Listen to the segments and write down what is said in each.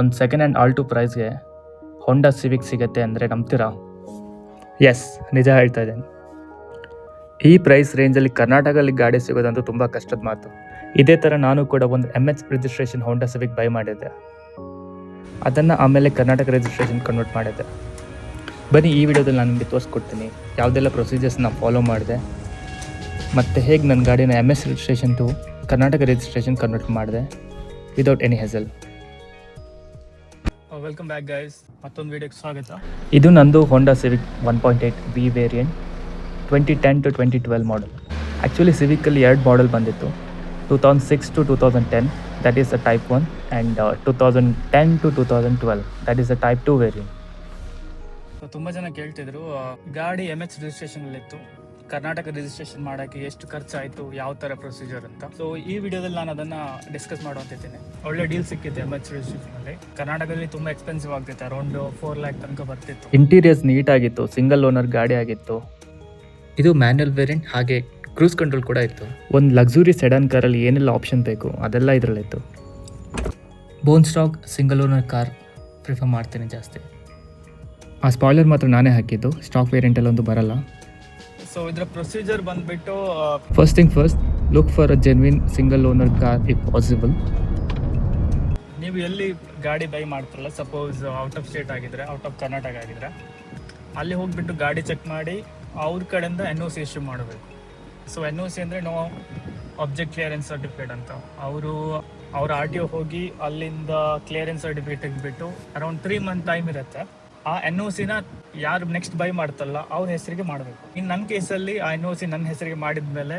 ಒಂದು second hand Alto ಪ್ರೈಸ್ಗೆ Honda Civic ಸಿಗುತ್ತೆ ಅಂದರೆ ನಂಬ್ತೀರಾ? ಎಸ್ ನಿಜ ಹೇಳ್ತಾ ಇದ್ದೇನೆ. ಈ ಪ್ರೈಸ್ ರೇಂಜಲ್ಲಿ ಕರ್ನಾಟಕದಲ್ಲಿ ಗಾಡಿ ಸಿಗೋದಂತೂ ತುಂಬ ಕಷ್ಟದ ಮಾತು. ಇದೇ ಥರ ನಾನು ಕೂಡ ಒಂದು M H registration Honda Civic buy ಮಾಡಿದ್ದೆ. ಅದನ್ನು ಆಮೇಲೆ ಕರ್ನಾಟಕ ರಿಜಿಸ್ಟ್ರೇಷನ್ ಕನ್ವರ್ಟ್ ಮಾಡಿದ್ದೆ. ಬನ್ನಿ, ಈ ವಿಡಿಯೋದಲ್ಲಿ ನಾನು ನಿಮಗೆ ತೋರಿಸ್ಕೊಡ್ತೀನಿ. ಯಾವುದೆಲ್ಲ ಪ್ರೊಸೀಜರ್ಸ್ನ ಫಾಲೋ ಮಾಡಿದೆ. ಮತ್ತು ಹೇಗೆ ನನ್ನ ಗಾಡಿನ M S registration to Karnataka registration convert ಮಾಡಿದೆ without any hassle welcome back guys ಮತ್ತೊಂದು ವಿಡಿಯೋಗೆ ಸ್ವಾಗತ. ಇದು ನಂದು Honda Civic one point eight V variant twenty ten to twenty twelve model actually ಸಿವಿಕಲ್ಲಿ ಎರಡು ಮಾಡಲ್ ಬಂದಿತ್ತು. Two thousand six to two thousand ten that is the type one and two thousand ten to two thousand twelve that is the type two variant ತುಂಬ ಜನ ಕೇಳ್ತಿದ್ರು ಗಾಡಿ M H registration ಇತ್ತು Karnataka registration ಮಾಡೋಕ್ಕೆ ಎಷ್ಟು ಖರ್ಚಾಯಿತು ಯಾವ ಥರ ಪ್ರೊಸೀಜರ್ ಅಂತ. ಸೊ ಈ ವಿಡಿಯೋದಲ್ಲಿ ನಾನು ಅದನ್ನು ಡಿಸ್ಕಸ್ ಮಾಡುವಂತಿದ್ದೀನಿ ಒಳ್ಳೆ ಡೀಲ್ ಸಿಕ್ಕಿದೆ ಎಂ ಎಚ್ ರಿಜಿಸ್ಟ್ರೇಷನಲ್ಲಿ ಕರ್ನಾಟಕದಲ್ಲಿ ತುಂಬ ಎಕ್ಸ್ಪೆನ್ಸಿವ್ ಆಗ್ತಿತ್ತು ಅರೌಂಡ್ ಫೋರ್ ಲ್ಯಾಕ್ ತನಕ ಬರ್ತಿತ್ತು. ಇಂಟೀರಿಯರ್ಸ್ ನೀಟಾಗಿತ್ತು ಸಿಂಗಲ್ ಓನರ್ ಗಾಡಿ ಆಗಿತ್ತು. ಇದು ಮ್ಯಾನ್ಯಲ್ ವೇರಿಯಂಟ್ ಹಾಗೆ ಕ್ರೂಸ್ ಕಂಟ್ರೋಲ್ ಕೂಡ ಇತ್ತು. ಒಂದು ಲಕ್ಸುರಿ ಸೆಡನ್ ಕಾರಲ್ಲಿ ಏನೆಲ್ಲ ಆಪ್ಷನ್ ಬೇಕು ಅದೆಲ್ಲ ಇದರಲ್ಲಿತ್ತು. Bone stock single owner car prefer ಮಾಡ್ತೀನಿ ಜಾಸ್ತಿ. ಆ ಸ್ಪಾಯ್ಲರ್ ಮಾತ್ರ ನಾನೇ ಹಾಕಿದ್ದು ಸ್ಟಾಕ್ ವೇರಿಯಂಟಲ್ಲಿ ಒಂದು ಬರಲ್ಲ. ಸೊ ಇದರ ಪ್ರೊಸೀಜರ್ ಬಂದ್ಬಿಟ್ಟು first thing first look for a genuine single owner car if possible ನೀವು ಎಲ್ಲಿ ಗಾಡಿ ಬೈ ಮಾಡ್ತಾರಲ್ಲ ಸಪೋಸ್ ಔಟ್ ಆಫ್ ಸ್ಟೇಟ್ ಆಗಿದ್ರೆ ಔಟ್ ಆಫ್ ಕರ್ನಾಟಕ ಆಗಿದ್ರೆ ಅಲ್ಲಿ ಹೋಗ್ಬಿಟ್ಟು ಗಾಡಿ ಚೆಕ್ ಮಾಡಿ ಅವ್ರ ಕಡೆಯಿಂದ ಎನ್ ಒ ಸಿ ಇಶ್ಯೂ ಮಾಡಬೇಕು. ಸೊ ಎನ್ ಒ ಸಿ ಅಂದರೆ ನೋ ಆಬ್ಜೆಕ್ಟ್ ಕ್ಲಿಯರೆನ್ಸ್ ಸರ್ಟಿಫಿಕೇಟ್ ಅಂತ. ಅವರು ಅವ್ರ ಆರ್ ಟಿ ಒ ಹೋಗಿ ಅಲ್ಲಿಂದ ಕ್ಲಿಯರೆನ್ಸ್ ಸರ್ಟಿಫಿಕೇಟ್ ತೆಗೆದ್ಬಿಟ್ಟು ಅರೌಂಡ್ ತ್ರೀ ಮಂತ್ ಟೈಮ್ ಇರುತ್ತೆ. ಆ ಎನ್ ಒ ಸಿನ ಯಾರು ನೆಕ್ಸ್ಟ್ ಬೈ ಮಾಡ್ತಲ್ಲ, ಅವ್ರ ಹೆಸರಿಗೆ ಮಾಡಬೇಕು. ಇನ್ನು ನನ್ನ ಕೇಸಲ್ಲಿ ಆ ಎನ್ ಒ ಸಿ ನನ್ನ ಹೆಸರಿಗೆ ಮಾಡಿದ್ಮೇಲೆ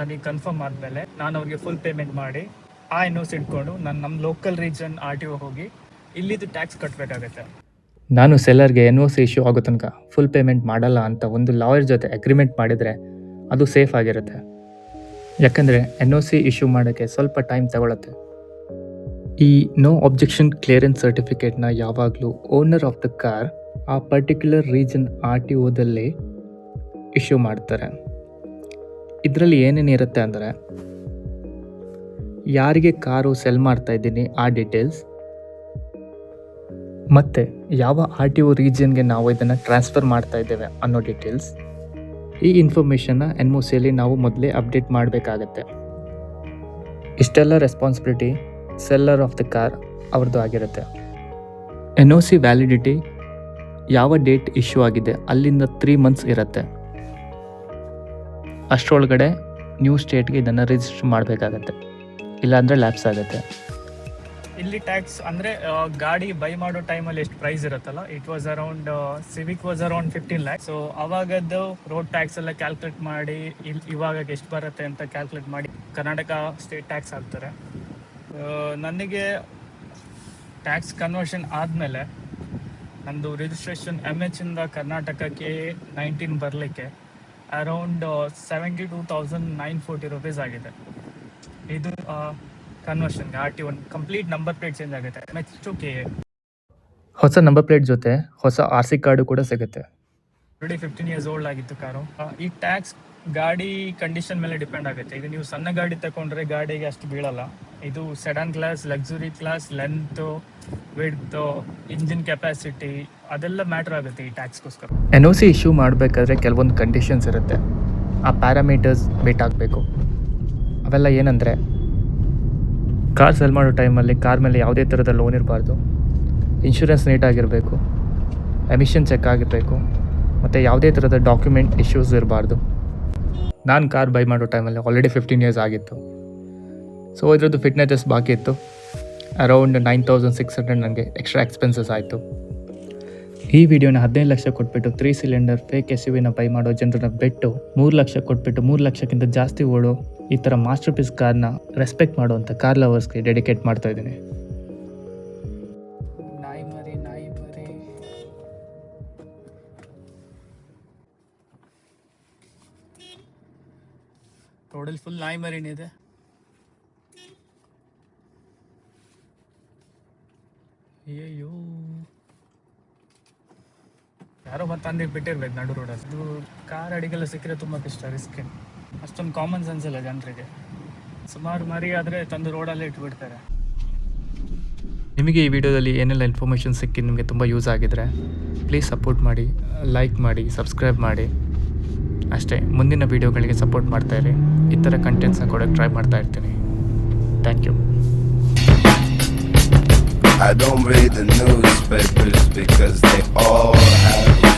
ನನಗೆ ಕನ್ಫರ್ಮ್ ಆದಮೇಲೆ ನಾನು ಅವ್ರಿಗೆ ಫುಲ್ ಪೇಮೆಂಟ್ ಮಾಡಿ, ಆ ಎನ್ ಒ ಸಿ ಇಟ್ಕೊಂಡು ನಾನು ನಮ್ಮ ಲೋಕಲ್ ರೀಜನ್ ಆರ್ ಟಿ ಹೋಗಿ ಇಲ್ಲಿದ್ದು ಟ್ಯಾಕ್ಸ್ ಕಟ್ಟಬೇಕಾಗತ್ತೆ ನಾನು ಸೆಲ್ಲರ್ಗೆ ಎನ್ ಒ ಸಿ ಇಶ್ಯೂ ಆಗೋ ತನಕ ಫುಲ್ ಪೇಮೆಂಟ್ ಮಾಡಲ್ಲ ಅಂತ ಒಂದು ಲಾಯರ್ ಜೊತೆ ಅಗ್ರಿಮೆಂಟ್ ಮಾಡಿದರೆ ಅದು ಸೇಫ್ ಆಗಿರುತ್ತೆ. ಯಾಕಂದರೆ ಎನ್ ಒ ಸಿ ಇಶ್ಯೂ ಮಾಡೋಕ್ಕೆ ಸ್ವಲ್ಪ ಟೈಮ್ ತಗೊಳತ್ತೆ. ಈ ನೋ ಅಬ್ಜೆಕ್ಷನ್ ಕ್ಲಿಯರೆನ್ಸ್ ಸರ್ಟಿಫಿಕೇಟ್ನ ಯಾವಾಗಲೂ ಓನರ್ ಆಫ್ ದ ಕಾರ್ ಆ ಪರ್ಟಿಕ್ಯುಲರ್ ರೀಜನ್ ಆರ್ ಟಿ ಒದಲ್ಲಿ ಇಶ್ಯೂ ಮಾಡ್ತಾರೆ. ಇದರಲ್ಲಿ ಏನೇನಿರುತ್ತೆ ಅಂದರೆ, ಯಾರಿಗೆ ಕಾರು ಸೆಲ್ ಮಾಡ್ತಾ ಇದ್ದೀನಿ ಆ ಡೀಟೇಲ್ಸ್ ಮತ್ತು ಯಾವ ಆರ್ ಟಿ ಒ ರೀಜನ್ಗೆ ನಾವು ಇದನ್ನು ಟ್ರಾನ್ಸ್ಫರ್ ಮಾಡ್ತಾ ಇದ್ದೇವೆ ಅನ್ನೋ ಡೀಟೇಲ್ಸ್ ಈ ಇನ್ಫಾರ್ಮೇಷನ್ನ ಎನ್ ಸಿಯಲ್ಲಿ ನಾವು ಮೊದಲೇ ಅಪ್ಡೇಟ್ ಮಾಡಬೇಕಾಗತ್ತೆ. ಇಷ್ಟೆಲ್ಲ responsibility seller of the car ಅವ್ರದ್ದು ಆಗಿರುತ್ತೆ. ಎನ್ ಒ ಸಿ ವ್ಯಾಲಿಡಿಟಿ ಯಾವ ಡೇಟ್ ಇಶ್ಯೂ ಆಗಿದೆ ಅಲ್ಲಿಂದ ತ್ರೀ ಮಂತ್ಸ್ ಇರುತ್ತೆ. ಅಷ್ಟರೊಳಗಡೆ ನ್ಯೂ ಸ್ಟೇಟ್ಗೆ ಇದನ್ನು ರಿಜಿಸ್ಟರ್ ಮಾಡಬೇಕಾಗತ್ತೆ. ಇಲ್ಲಾಂದರೆ ಲ್ಯಾಪ್ಸ್ ಆಗುತ್ತೆ. ಇಲ್ಲಿ ಟ್ಯಾಕ್ಸ್ ಅಂದರೆ ಗಾಡಿ ಬೈ ಮಾಡೋ ಟೈಮಲ್ಲಿ ಎಷ್ಟು ಪ್ರೈಸ್ ಇರುತ್ತಲ್ಲ? It was around Civic was around fifteen lakh so ಅವಾಗದ್ದು road tax ಎಲ್ಲ ಕ್ಯಾಲ್ಕುಲೇಟ್ ಮಾಡಿ ಇಲ್ಲಿ ಇವಾಗ ಎಷ್ಟು ಬರುತ್ತೆ ಅಂತ ಕ್ಯಾಲ್ಕುಲೇಟ್ ಮಾಡಿ ಕರ್ನಾಟಕ ಸ್ಟೇಟ್ ಟ್ಯಾಕ್ಸ್ ಹಾಕ್ತಾರೆ. ನನಗೆ ಟ್ಯಾಕ್ಸ್ ಕನ್ವರ್ಷನ್ ಆದಮೇಲೆ ನಂದು ರಿಜಿಸ್ಟ್ರೇಷನ್ ಎಂ ಎಚ್ ಇಂದ ಕರ್ನಾಟಕಕ್ಕೆ ನೈನ್ಟೀನ್ ಬರಲಿಕ್ಕೆ around seventy two thousand nine forty rupees ಆಗಿದೆ. ಇದು ಕನ್ವರ್ಷನ್ಗೆ R T O complete number plate change ಆಗುತ್ತೆ. ಎಂ ಎಚ್ ಟು ಕೆ ಹೊಸ ನಂಬರ್ ಪ್ಲೇಟ್ ಜೊತೆ ಹೊಸ ಆರ್ ಸಿ ಕಾರ್ಡು ಕೂಡ ಸಿಗುತ್ತೆ. ಆಲ್ರೆಡಿ ಫಿಫ್ಟೀನ್ ಇಯರ್ಸ್ ಓಲ್ಡ್ ಆಗಿತ್ತು ಕಾರು. ಈ ಟ್ಯಾಕ್ಸ್ ಗಾಡಿ ಕಂಡೀಷನ್ ಮೇಲೆ ಡಿಪೆಂಡ್ ಆಗುತ್ತೆ. ಈಗ ನೀವು ಸಣ್ಣ ಗಾಡಿ ತಗೊಂಡ್ರೆ ಗಾಡಿಗೆ ಅಷ್ಟು ಬೀಳಲ್ಲ. ಇದು sedan class luxury class length width engine capacity ಅದೆಲ್ಲ ಮ್ಯಾಟರ್ ಆಗುತ್ತೆ ಈ ಟ್ಯಾಕ್ಸ್ಗೋಸ್ಕರ ಎನ್ ಒ ಸಿ ಇಶ್ಯೂ ಮಾಡಬೇಕಾದ್ರೆ ಕೆಲವೊಂದು ಕಂಡೀಷನ್ಸ್ ಇರುತ್ತೆ. ಆ ಪ್ಯಾರಾಮೀಟರ್ಸ್ ಮೀಟ್ ಆಗಬೇಕು. ಅವೆಲ್ಲ ಏನಂದರೆ ಕಾರ್ ಸೆಲ್ ಮಾಡೋ ಟೈಮಲ್ಲಿ ಕಾರ್ ಮೇಲೆ ಯಾವುದೇ ಥರದ ಲೋನ್ ಇರಬಾರ್ದು. ಇನ್ಶೂರೆನ್ಸ್ ನೀಟಾಗಿರಬೇಕು ಎಮಿಷನ್ ಚೆಕ್ ಆಗಿರಬೇಕು. ಮತ್ತು ಯಾವುದೇ ಥರದ ಡಾಕ್ಯುಮೆಂಟ್ ಇಶ್ಯೂಸ್ ಇರಬಾರ್ದು. ನಾನು ಕಾರ್ ಬೈ ಮಾಡೋ ಟೈಮಲ್ಲಿ ಆಲ್ರೆಡಿ ಫಿಫ್ಟೀನ್ ಇಯರ್ಸ್ ಆಗಿತ್ತು. ಸೊ ಇದ್ರದ್ದು ಫಿಟ್ನೆಸಸ್ ಬಾಕಿ ಇತ್ತು. Around nine thousand six hundred ನನಗೆ ಎಕ್ಸ್ಟ್ರಾ ಎಕ್ಸ್ಪೆನ್ಸಸ್ ಆಯಿತು. ಈ ವಿಡಿಯೋನ ಹದಿನೈದು ಲಕ್ಷ ಕೊಟ್ಬಿಟ್ಟು three cylinder fake S U ವಿನ ಬೈ ಮಾಡೋ ಜನರನ್ನ ಬಿಟ್ಟು ಮೂರು ಲಕ್ಷ ಕೊಟ್ಬಿಟ್ಟು ಮೂರು ಲಕ್ಷಕ್ಕಿಂತ ಜಾಸ್ತಿ ಓಡೋ ಈ ಥರ ಮಾಸ್ಟರ್ ಪೀಸ್ ಕಾರ್ನ ರೆಸ್ಪೆಕ್ಟ್ ಮಾಡುವಂಥ ಕಾರ್ ಲವರ್ಸ್ಗೆ ಡೆಡಿಕೇಟ್ ಮಾಡ್ತಾ ಇದ್ದೀನಿ. ರೋಡಲ್ಲಿ ಫುಲ್ ನಾಯಿ ಮರಿನೇ ಅಯ್ಯಯ್ಯೋ. ಯಾರೋ ಮತ್ತೆ ಅಂದಿ ಬಿಟ್ಟಿರ್ಬೇಕು ನಡು ರೋಡಲ್ಲಿ ಇದು ಕಾರ್ ಅಡಿಗೆಲ್ಲ ಸಿಕ್ಕರೆ ತುಂಬ ಕಷ್ಟ ರಿಸ್ಕ್ ಅಷ್ಟೊಂದು ಕಾಮನ್ ಸೆನ್ಸ್ ಇಲ್ಲ ಜನರಿಗೆ. ಸುಮಾರು ಮರಿ ಆದರೆ ತಂದು ರೋಡಲ್ಲೇ ಇಟ್ಬಿಡ್ತಾರೆ. ನಿಮಗೆ ಈ ವಿಡಿಯೋದಲ್ಲಿ ಏನೆಲ್ಲ ಇನ್ಫಾರ್ಮೇಷನ್ ಸಿಕ್ಕಿ ನಿಮಗೆ ತುಂಬ ಯೂಸ್ ಆಗಿದ್ರೆ ಪ್ಲೀಸ್ ಸಪೋರ್ಟ್ ಮಾಡಿ ಲೈಕ್ ಮಾಡಿ ಸಬ್ಸ್ಕ್ರೈಬ್ ಮಾಡಿ. ಅಷ್ಟೇ, ಮುಂದಿನ ವೀಡಿಯೋಗಳಿಗೆ ಸಪೋರ್ಟ್ ಮಾಡ್ತಾಯಿರಿ ಈ ಥರ ಕಂಟೆಂಟ್ಸ್ನ ಕೊಡೋಕ್ಕೆ ಟ್ರೈ ಮಾಡ್ತಾ ಇರ್ತೀನಿ. Thank you I don't read the newspapers because they all have